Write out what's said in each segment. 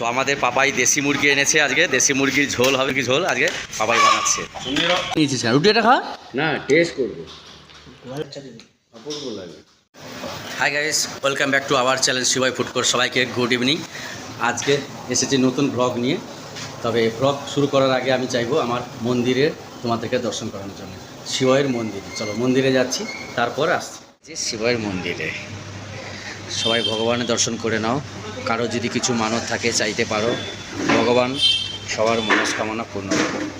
তো আমাদের পাপাই দেশি মুরগি এনেছে আজকে। দেশি মুরগির ঝোল হবে কি ঝোল আজকে পাপাই বানাচ্ছে। নিয়েছিস রুটি এটা খা। না টেস্ট করব। অপূর্ব hi guys welcome back to our channel শিবাই ফুডকোর সবাইকে গুড ইভিনিং আজকে এসেছি নতুন ব্লগ নিয়ে। তবে ব্লগ শুরু করার আগে আমি চাইব আমার মন্দিরে তোমাদেরকে দর্শন করানোর জন্য। শিবয়ের মন্দিরে। চলো মন্দিরে যাচ্ছি তারপর আসছি। যে শিবয়ের মন্দিরে। সবাই ভগবানের দর্শন করে নাও। কারও যদি কিছু মানত থাকে, চাইতে পারো। ভগবান সবার মনস্কামনা পূর্ণ করবে।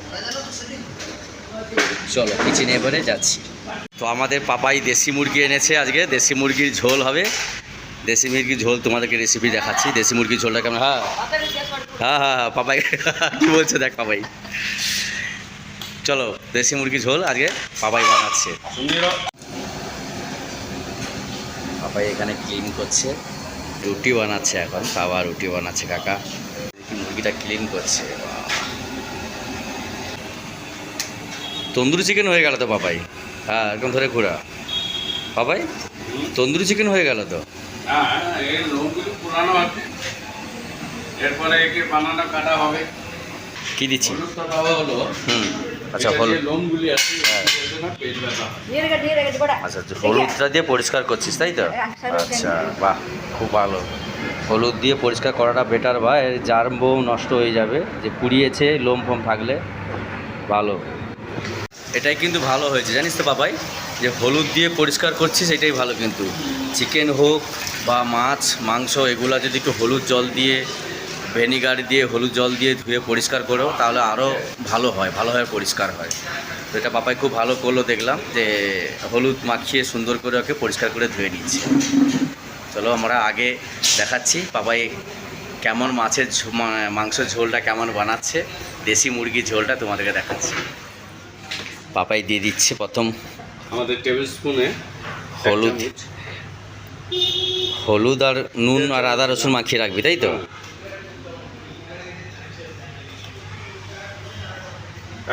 চলো, কিচেনে এবারে যাচ্ছি। তো আমাদের পাপাই দেশি মুরগি এনেছে আজকে। দেশি মুরগির ঝোল হবে। দেশি মুরগির ঝোল তোমাদেরকে রেসিপি দেখাচ্ছি। দেশি মুরগির ঝোলটা কেমন? হ্যাঁ। হ্যাঁ হ্যাঁ হ্যাঁ পাপাই। কী বলছে দেখ পাপাই। চলো, দেশি মুরগির ঝোল আজকে পাপাই বানাচ্ছে। পাপাই এখানে ক্লিন করছে। রুটি বানাচ্ছে এখন খাওয়া রুটি বানাচ্ছে কাকা। দেখি মুরগিটা ক্লিন করছে। তন্দুরি চিকেন হয়ে গেল তো পাপাই? হ্যাঁ একদম ধরে ঘোরা। পাপাই তন্দুরি চিকেন হয়ে গেল তো? হ্যাঁ এই লোমগুলো পুরানো আছে। এরপরে একে বানানো কাটা হবে। কি দিচ্ছি? হলো। আচ্ছা হলুদ। লোমগুলি আছে আচ্ছা হলুদটা দিয়ে পরিষ্কার করছিস তাই তো? আচ্ছা বাহ খুব ভালো। হলুদ দিয়ে পরিষ্কার করাটা বেটার বা এর জার্ম বোম নষ্ট হয়ে যাবে যে পুড়িয়েছে লোম ফোম থাকলে। ভালো। এটাই কিন্তু ভালো হয়েছে জানিস তো বাবাই? যে হলুদ দিয়ে পরিষ্কার করছিস সেটাই ভালো কিন্তু। চিকেন হোক বা মাছ মাংস এগুলা যদি একটু হলুদ জল দিয়ে ভিনিগার দিয়ে হলুদ জল দিয়ে ধুয়ে পরিষ্কার করো তাহলে আরও ভালো হয় ভালোভাবে পরিষ্কার হয়। তো এটা পাপাই খুব ভালো করল দেখলাম যে হলুদ মাখিয়ে সুন্দর করে ওকে পরিষ্কার করে ধুয়ে নিচ্ছে চলো আমরা আগে দেখাচ্ছি পাপাই কেমন মাছের মাংসের ঝোলটা কেমন বানাচ্ছে দেশি মুরগির ঝোলটা তোমাদেরকে দেখাচ্ছি। পাপাই দিয়ে দিচ্ছে প্রথম আমাদের টেবিল স্পুনে হলুদ। হলুদ আর নুন আর আদা রসুন মাখিয়ে রাখবি তাই তো?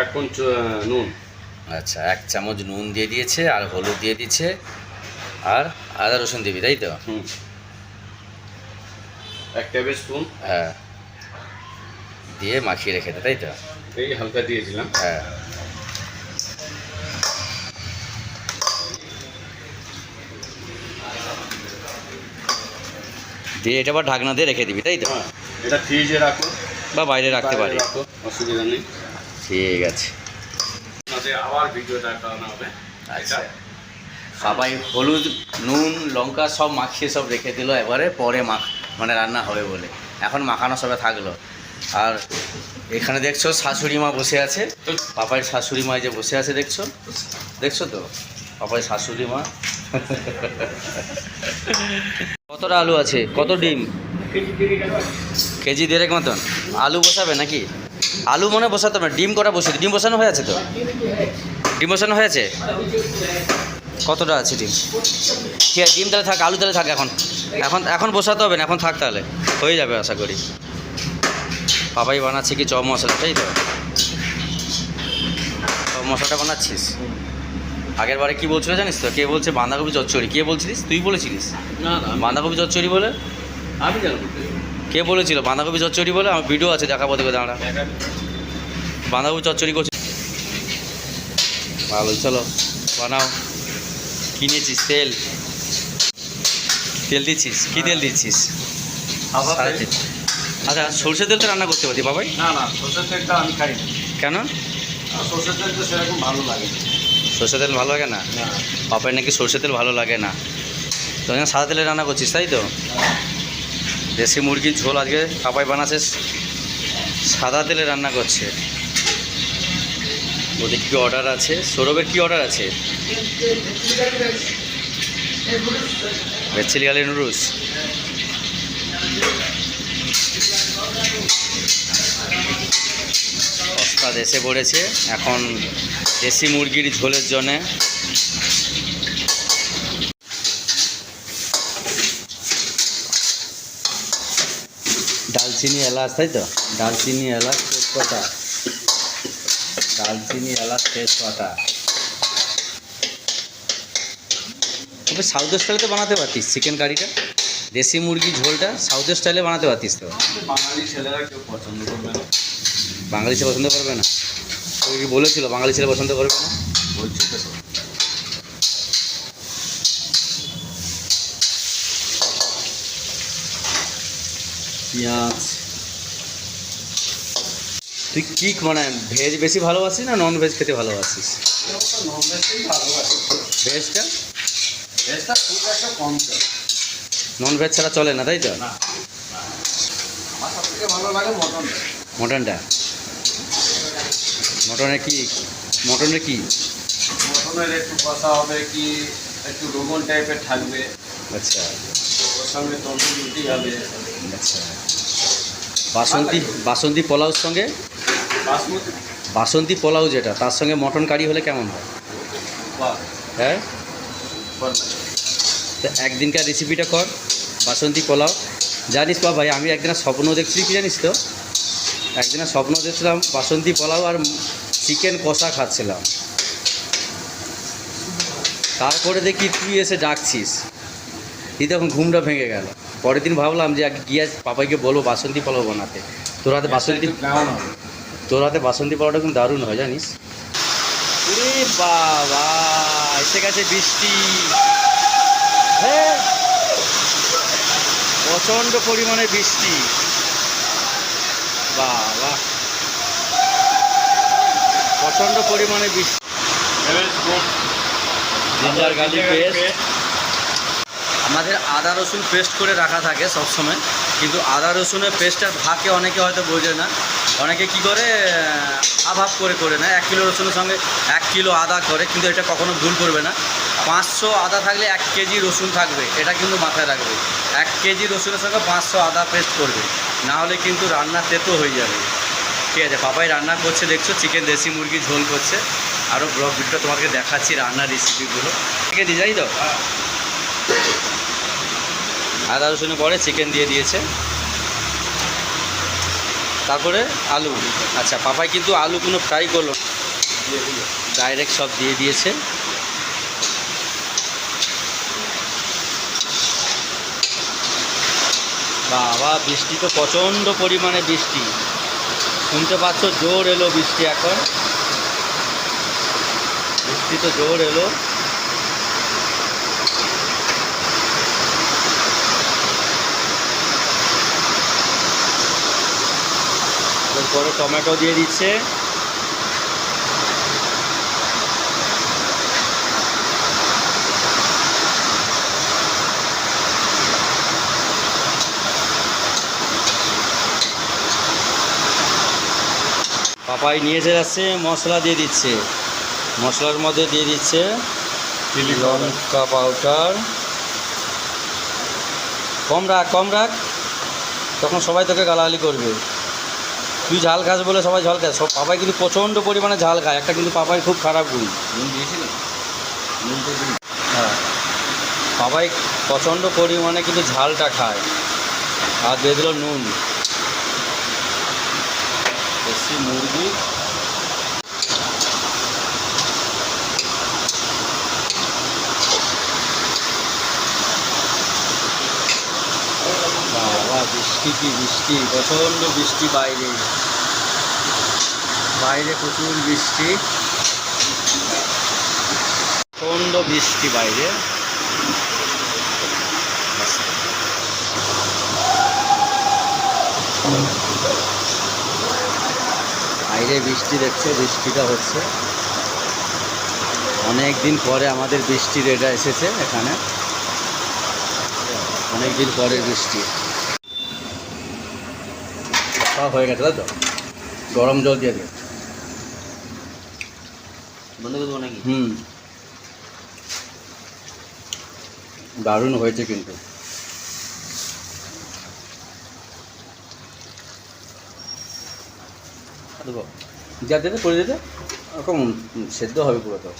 এক পঞ্চ নুন। আচ্ছা এক চামচ নুন দিয়ে দিয়েছে আর হলুদ দিয়ে দিচ্ছে আর আদা রসুন দিবি তাই তো? হুম। এক টেবিল স্পুন হ্যাঁ। দিয়ে মাখিয়ে রেখে দে তাই তো? এই হালকা দিয়েছিলাম। হ্যাঁ। দিয়ে এটা আবার ঢাকনা দিয়ে রেখে দিবি তাই তো? হ্যাঁ এটা ফ্রিজে রাখো। বা বাইরে রাখতে পারি। অসুবিধা নেই। ঠিক আছে। আবার ভিডিও দেখানো হবে। আচ্ছা। সবাই হলুদ নুন লঙ্কা সব মাখিয়ে সব রেখে দিল এবারে পরে মাখ মানে রান্না হবে বলে। এখন মাখানো সবে থাকল। আর এখানে দেখছ শাশুড়ি মা বসে আছে। পাপাইয়ের শাশুড়ি মা যে বসে আছে দেখছ? দেখছ তো? পাপাইয়ের শাশুড়ি মা। কতটা আলু আছে? কত ডিম? কেজি দেড়েক মতন। আলু বসাবে নাকি? আলু মনে বসাতে হবে ডিম কটা বসে ডিম বসানো হয়ে আছে তো? ডিম বসানো হয়েছে কতটা আছে ডিম? ঠিক আছে ডিম তাহলে থাক আলু তাহলে থাক এখন। এখন এখন বসাতে হবে না এখন থাক তাহলে। হয়ে যাবে আশা করি। বাবাই বানাচ্ছে কি চপ মশলা তাই তো? চপ মশলাটা বানাচ্ছিস? আগের বারে কী বলছিল জানিস তো? কে বলছে বাঁধাকপি চচ্চড়ি? কে বলছিলিস? তুই বলেছিলিস? না না বাঁধাকপি চচ্চড়ি বলে? আমি জানব কে বলেছিল? বাঁধাকপি চচ্চড়ি বলে? আমার ভিডিও আছে দেখাবো দেখো দাঁড়া। বাঁধাকপি চচ্চড়ি করছি। ভালো চলো বানাও। কিনেছিস তেল। তেল দিচ্ছিস? কী তেল দিচ্ছিস? আচ্ছা সর্ষে তেল তো রান্না করতে পারি বাবাই? না না সরষের তেলটা আমি খাই কেন? সরষের তেল তো সেরকম ভালো লাগে না। সর্ষে তেল ভালো লাগে না? না। নাকি সর্ষে তেল ভালো লাগে না? তো সাদা তেলে রান্না করছিস তাই তো? দেশি মুরগির ঝোল আজকে পাপাই বানাচ্ছে, সাদা তেলে রান্না করছে। ওদের কী অর্ডার আছে? সৌরভের কী অর্ডার আছে? Red chilli noodles. এসে পড়েছে। এখন দেশি মুরগির ঝোলের জন্যে দালচিনি এলাচ তাই তো? দালচিনি এলাচ তেজপাতা দালচিনি এলাচ তেজপাতা তবে সাউথ স্টাইলে তো বানাতে পারতিস চিকেন কারিটা দেশি মুরগি ঝোলটা সাউথ স্টাইলে বানাতে পারতিস তো? বাঙালি ছেলেরা কেউ পছন্দ করবে না। বাঙালি ছেলে পছন্দ করবে না? বলেছিল বাঙালি ছেলে পছন্দ করবে না। বলছি তো পেঁয়াজ। তুই কি মানে ভেজ বেশি ভালোবাসিস না নন ভেজ খেতে ভালোবাসিস? ভেজটা? ভেজটা খুব একটা কম চলে নন ভেজ ছাড়া চলে না তাই তো ভালো লাগে মটনটা? মটনে কি? মটনে কি? মটনের একটু কষা হবে কি একটু রোগন টাইপের থাকবে। আচ্ছা। ওর সঙ্গে তন্দুর রুটি হবে। আচ্ছা। বাসন্তী বাসন্তী পোলাওর সঙ্গে? বাসন্তী পোলাও যেটা, তার সঙ্গে মটন কারি হলে কেমন হয়? হ্যাঁ? তো একদিনকার রেসিপিটা কর, বাসন্তী পোলাও। জানিস বা ভাই, আমি একদিন স্বপ্ন দেখছি, কি জানিস তো? একদিন স্বপ্ন দেখছিলাম, বাসন্তী পোলাও আর চিকেন কষা খাচ্ছিলাম। তারপরে দেখি তুই এসে ডাকছিস। তুই তখন ঘুমটা ভেঙে গেল। পরের দিন ভাবলাম যে আগে গিয়ে পাপাইকে বলব বাসন্তী পোলাও বানাতে। তোর হাতে বাসন্তী তোর হাতে বাসন্তী পোলাওটা কিন্তু দারুণ হয় জানিস? বাবা এসে গেছে বৃষ্টি। প্রচণ্ড পরিমাণে বৃষ্টি। বাবা। প্রচণ্ড পরিমাণে বৃষ্টি। জিঞ্জার গার্লিক পেস্ট আমাদের আদা রসুন পেস্ট করে রাখা থাকে সবসময়। কিন্তু আদা রসুনের পেস্টটা ভাগে অনেকে হয়তো বোঝে না। অনেকে কি করে আভাব করে করে না এক কিলো রসুনের সঙ্গে এক কিলো আদা করে, কিন্তু এটা কখনো ভুল করবে না। পাঁচশো আদা থাকলে এক কেজি রসুন থাকবে, এটা কিন্তু মাথায় রাখবে। এক কেজি রসুনের সঙ্গে পাঁচশো আদা পেস্ট করবে। না হলে কিন্তু রান্না তেতো হয়ে যাবে। ঠিক আছে, পাপাই রান্না করছে, দেখছ? চিকেন দেশি মুরগি ঝোল করছে। আরও ব্লগ ভিডিও তোমাকে দেখাচ্ছি রান্নার রেসিপিগুলো ঠিক আছে যাই তো? আদা রসুনের পরে চিকেন দিয়ে দিয়েছে। তারপরে আলু। আচ্ছা পাপাই কিন্তু আলু কোনো ফ্রাই করল ডাইরেক্ট সব দিয়ে দিয়েছে। বাবা, বৃষ্টি তো প্রচণ্ড পরিমাণে বৃষ্টি। শুনতে পাচ্ছ, জোর এলো বৃষ্টি এখন। বৃষ্টি তো জোর এলো। এরপরে টমেটো দিয়ে দিচ্ছে। পাপাই নিয়ে এসে যাচ্ছে মশলা দিয়ে দিচ্ছে। মশলার মধ্যে দিয়ে দিচ্ছে লঙ্কা পাউডার কম রাখ কম রাখ। তখন সবাই তোকে গালাগালি করবে। তুই ঝাল খাস বলে সবাই ঝাল খায়। সব পাপাই কিন্তু প্রচণ্ড পরিমাণে ঝাল খায়। একটা কিন্তু পাপাই খুব খারাপ গুণ। হ্যাঁ। পাপাই প্রচণ্ড পরিমাণে কিন্তু ঝালটা খায়। আর দিয়ে দিল নুন। দেশি মুরগি বাবা বৃষ্টি কি বৃষ্টি? প্রচণ্ড বৃষ্টি বাইরে। বাইরে প্রচুর বৃষ্টি। প্রচণ্ড বৃষ্টি বাইরে। বাইরে বৃষ্টি দেখছ, বৃষ্টিটা হচ্ছে। অনেক দিন পরে আমাদের বৃষ্টির এটা এসেছে এখানে। অনেক দিন পরে বৃষ্টি। সব হয়ে গেছে তাই তো? গরম জল দিয়ে দিও বন্ধ করে দেবো নাকি? হুম। দারুণ হয়েছে কিন্তু। যা দিতে করে দিতে ওরকম সেদ্ধ হবে পুরো তো।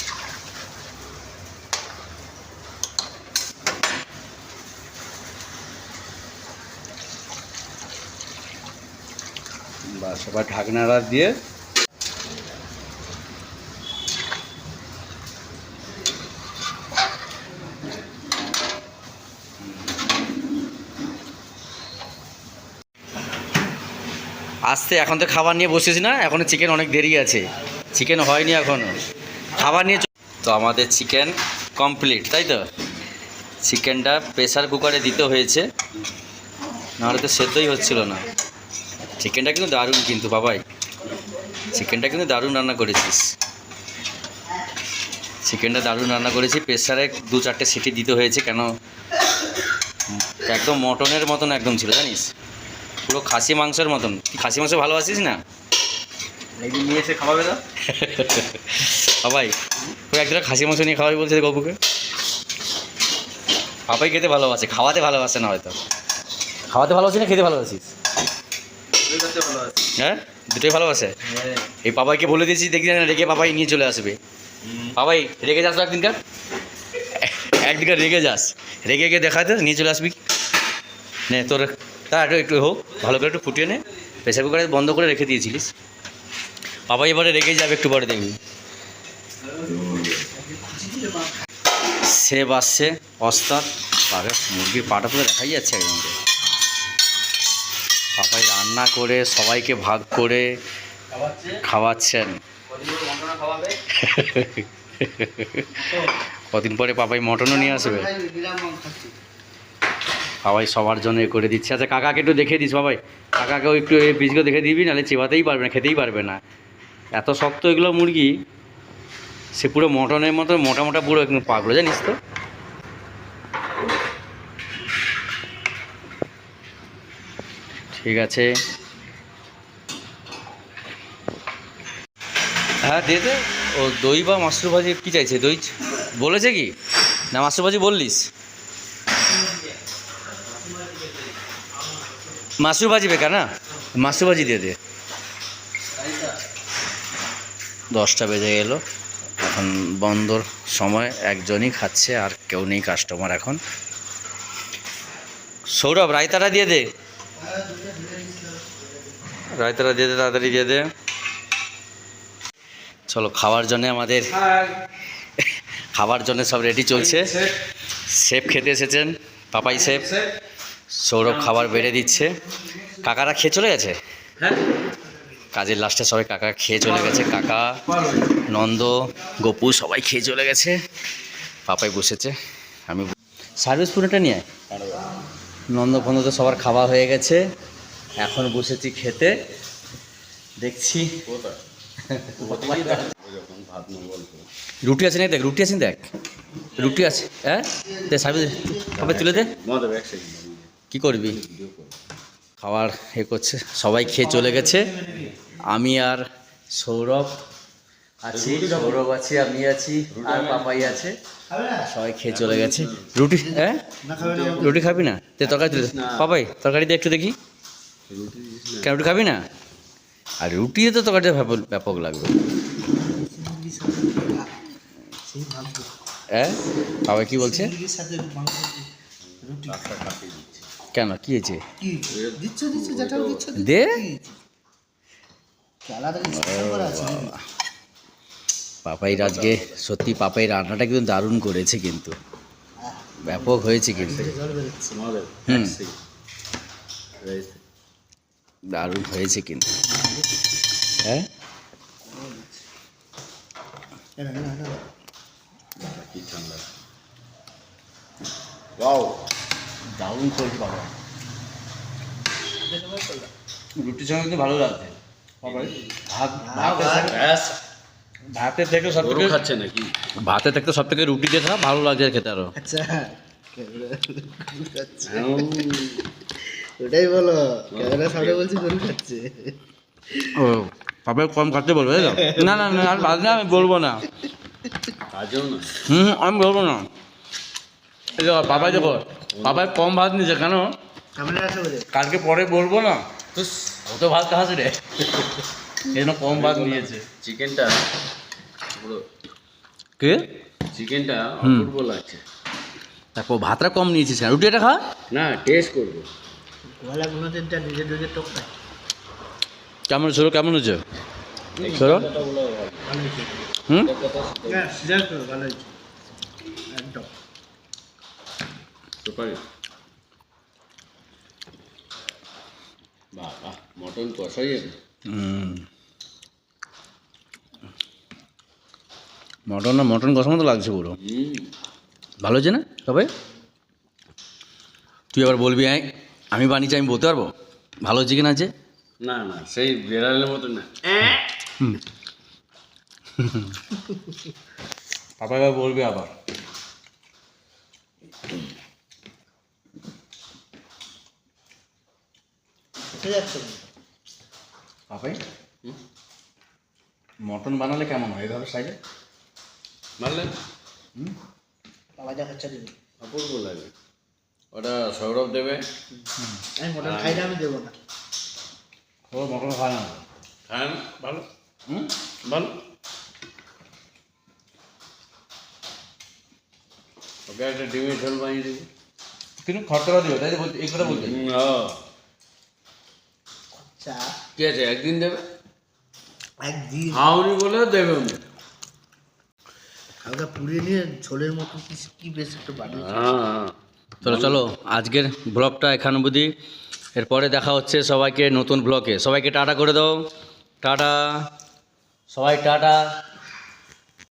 বা সবার ঢাকনারা দিয়ে আসতে, এখন তো খাবার নিয়ে বসেছি না, এখন চিকেন অনেক দেরি আছে। চিকেন হয়নি এখনও খাবার নিয়ে তো আমাদের চিকেন কমপ্লিট তাই তো? চিকেনটা প্রেসার কুকারে দিতে হয়েছে, নাহলে তো সেদ্ধই হচ্ছিল না। চিকেনটা কিন্তু দারুণ কিন্তু বাবাই। চিকেনটা কিন্তু দারুণ রান্না করেছিস। চিকেনটা দারুণ রান্না করেছি। প্রেসারে দু চারটে সিটি দিতে হয়েছে কেন? একদম মটনের মতন একদম ছিল জানিস? পুরো খাসি মাংসের মতন। খাসি মাংস ভালোবাসিস না? একদিন নিয়ে এসে খাওয়াবে তো। সবাই তুই একদিন খাসি মাংস নিয়ে খাওয়াবি বলছে গপুকে। পাপাই খেতে ভালোবাসে খাওয়াতে ভালোবাসে না হয়তো। খাওয়াতে ভালোবাসি না খেতে ভালোবাসিস? ভালো আছে হ্যাঁ? দুটোই ভালোবাসে হ্যাঁ এই বাবাইকে বলে দিয়েছি দেখি না রেগে বাবাই নিয়ে চলে আসবে। বাবাই রেগে যাস তো একদিনকার? একদিনকার রেগে যাস। রেগে গিয়ে দেখা দেখাতে নিয়ে চলে আসবি। নে তোর তা একটু একটু হোক ভালো করে একটু ফুটিয়ে নে। প্রেসার কুকারে বন্ধ করে রেখে দিয়েছিলিস। পাপাই এবারে রেগে যাবে একটু পরে দেখবি। সে বাসছে অস্তাদ মুরগির পাটা পুরো দেখাই যাচ্ছে একদম। পাপাই রান্না করে সবাইকে ভাগ করে খাওয়াচ্ছেন। কদিন পর পাপাই মটনও নিয়ে আসবে। বাবাই সবার জন্য এ করে দিচ্ছে। আচ্ছা কাকাকে একটু দেখে দিস বাবাই কাকাকেও একটু এই পিসগুলো দেখে দিবি নাহলে চেবাতেই পারবে না খেতেই পারবে না। এত শক্ত এগুলো মুরগি সে পুরো মটনের মতো মোটা মোটা পুরো একদম পাগলো জানিস তো? ঠিক আছে। হ্যাঁ দে দে। ও দই বা মাশরুম ভাজি, কী চাইছে? দই বলেছে কি? না মাশরুম ভাজি বললিস। মাশরুম ভাজি বেকার না? মাশরুম ভাজি দিয়ে দে। দশটা বেজে গেল। এখন বন্ধর সময়, একজনই খাচ্ছে আর কেউ নেই কাস্টমার এখন। সৌরভ রায়তাটা দিয়ে দে। রায়তাটা দিয়ে দে তাড়াতাড়ি দিয়ে দে চলো, খাওয়ার জন্য আমাদের খাবার জন্য সব রেডি চলছে। শেফ খেতে এসেছেন, পাপাই শেফ সৌরভ খাবার বেড়ে দিচ্ছে। কাকারা খেয়ে চলে গেছে? কাজের লাস্টে সবাই কাকা খেয়ে চলে গেছে। কাকা, নন্দ, গপু সবাই খেয়ে চলে গেছে। পাপাই বসেছে। আমি সার্ভিস পুরোটা নিয়ে আয়। নন্দ ফন্দ তো সবার খাওয়া হয়ে গেছে। এখন বসেছি খেতে। দেখছি। রুটি আছে না দেখ, রুটি আছে দেখ। রুটি আছে হ্যাঁ? দে সার্ভিস কবে তুলে দে। কি করবি? খাবার এ করছে, সবাই খেয়ে চলে গেছে। আমি আর সৌরভ আছি সৌরভ আছে আমি আছি আর পাপাই আছে। সবাই খেয়ে চলে গেছে। রুটি হ্যাঁ? রুটি খাবি না? তে তরকারি তুলে পাপাই তরকারি দিয়ে একটু দেখি। কেন রুটি খাবি না? আর রুটিতে তো তরকারিটা ব্যাপক ব্যাপক লাগবে। হ্যাঁ? বাবা কি বলছে? কেন? কি হয়েছে? দিচ্ছ দিচ্ছ দে আলাদা কিছু ব্যাপার আছে নাকি? পাপাইর আজকে সত্যি পাপাই রান্নাটা কিন্তু দারুণ করেছে কিন্তু। ব্যাপক হয়েছে কিন্তু। হুম। দারুণ হয়েছে কিন্তু। হ্যাঁ। দারুণ করেছে বাবা রুটির সঙ্গে কিন্তু ভালো লাগছে। ভাত ভাতের থেকে সব থেকে খাচ্ছে নাকি? ভাতের থেকে সব থেকে রুটি দিয়ে খাওয়া ভালো লাগছে খেতে আরও। আচ্ছা ওটাই বলো ক্যামেরা সামনে বলছি গরু খাচ্ছে। ও পাপাই কম খাতে বলব? না না না আর বাদ না আমি বলব না। হুম আমি বলব না। এই দেখো পাপাই কম ভাত নিয়েছে কেন? কালকে পরে বলব না? তো ও তো ভাত খাস রে। এই জন্য কম ভাত নিয়েছে। চিকেনটা পুরো কে? চিকেনটা অপূর্ব লাগছে তারপর ভাতটা কম নিয়েছিস কেন রুটি এটা খা। না টেস্ট করব। দিনটা নিজে নিজে টোক কেমন ছিল কেমন হুম? ভালো হয়েছে। একদম। সুপারি। বাহ বাহ মটন কষাই হুম মটন না মটন কষার মতো লাগছে পুরো। হুম ভালো হয়েছে না তবে তুই আবার বলবি হ্যাঁ আমি বানিয়েছি আমি বলতে পারব? ভালো হচ্ছে কিনা আছে? না না সেই বেড়ালের মতো না। পাপা এবার বলবি আবার। ঠিক আছে। পাপাই মটন বানালে কেমন হয়? এভাবে সাইডে? মারলে বাবা যা খরচা দিবি। অপূর্ব লাগে। ওটা সৌরভ দেবে। আমি মটন খাই না আমি দেবো না। ও মটন খায় না। খান ভালো। হুম? ভালো। ওকে একটা ডিমের ঝোল বানিয়ে দেবে। কিন্তু খরচাটা দিও তাই তো বলতে এই কথা বলছি। চা কি আছে? একদিন দেবে? একদিন। বলে দেবে উনি। হালকা পুড়িয়ে নিয়ে ঝোলের মতো কি কি বেশ একটু বানিয়ে হ্যাঁ। হ্যাঁ চলো চলো আজকের ব্লগটা এখানে অবধি। এরপরে দেখা হচ্ছে সবাইকে নতুন ব্লকে সবাইকে টাটা করে দাও। টাটা। সবাই টাটা।